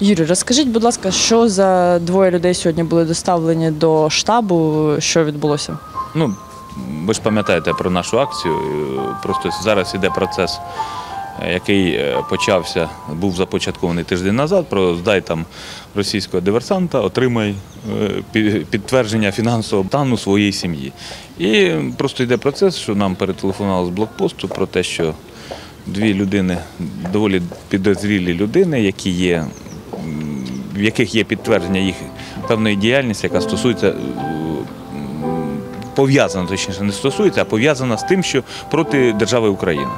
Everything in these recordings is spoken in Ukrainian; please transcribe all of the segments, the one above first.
Юрій, розкажіть, будь ласка, що за двоє людей сьогодні були доставлені до штабу? Що відбулося? Ну, ви ж пам'ятаєте про нашу акцію. е, Просто зараз іде процес, е, який е, почався, був започаткований тиждень назад. Про здай там російського диверсанта, отримай підтвердження фінансового стану своєї сім'ї. І просто йде процес, що нам перетелефонували з блокпосту про те, що дві людини, доволі підозрілі людини, які є, в яких є підтвердження їх певної діяльності, яка стосується е, пов'язана, точніше, не стосується, а пов'язана з тим, що проти держави Україна.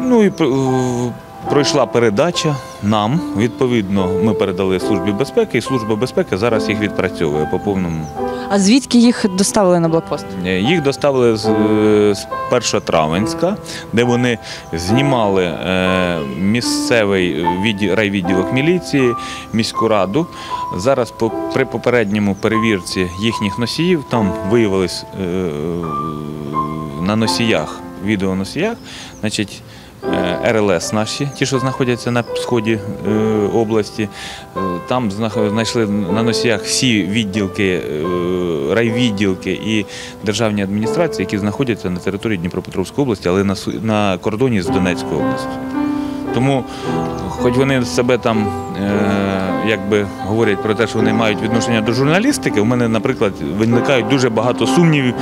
Ну і е, пройшла передача нам. Відповідно, ми передали службі безпеки, і служба безпеки зараз їх відпрацьовує по повному. А звідки їх доставили на блокпост? Е, Їх доставили з, е, з Першотравенська, де вони знімали е, місцевий відділ, райвідділок міліції, міську раду. Зараз по, при попередньому перевірці їхніх носіїв там виявилось е, на носіях, відеоносіях, значить, е, РЛС наші, ті, що знаходяться на сході е, області, е, там знайшли на носіях всі відділки, е, райвідділки і державні адміністрації, які знаходяться на території Дніпропетровської області, але на, кордоні з Донецькою областю. Тому, хоч вони себе там е, якби говорять про те, що вони мають відношення до журналістики, у мене, наприклад, виникають дуже багато сумнівів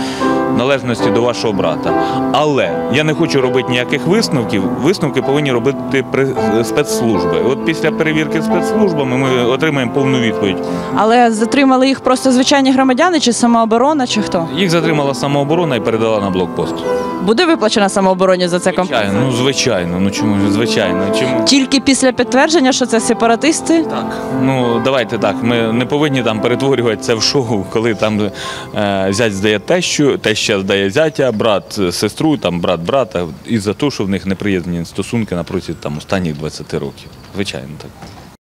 належності до вашого брата. Але я не хочу робити ніяких висновків. Висновки повинні робити при- спецслужби. От після перевірки спецслужбами ми отримаємо повну відповідь. Але затримали їх просто звичайні громадяни, чи самооборона, чи хто? Їх затримала самооборона і передала на блокпост. Буде виплачена самообороні за це компанія? Звичайно, ну звичайно. Ну чому ж звичайно? Чому? Тільки після підтвердження, що це сепаратисти? Так, ну давайте так. Ми не повинні там перетворювати це в шоу, коли там е, зять здає тещу, теща здає зятя, брат сестру, там брат брата, і за те, що в них неприємні стосунки на протязі там останніх 20 років. Звичайно, так.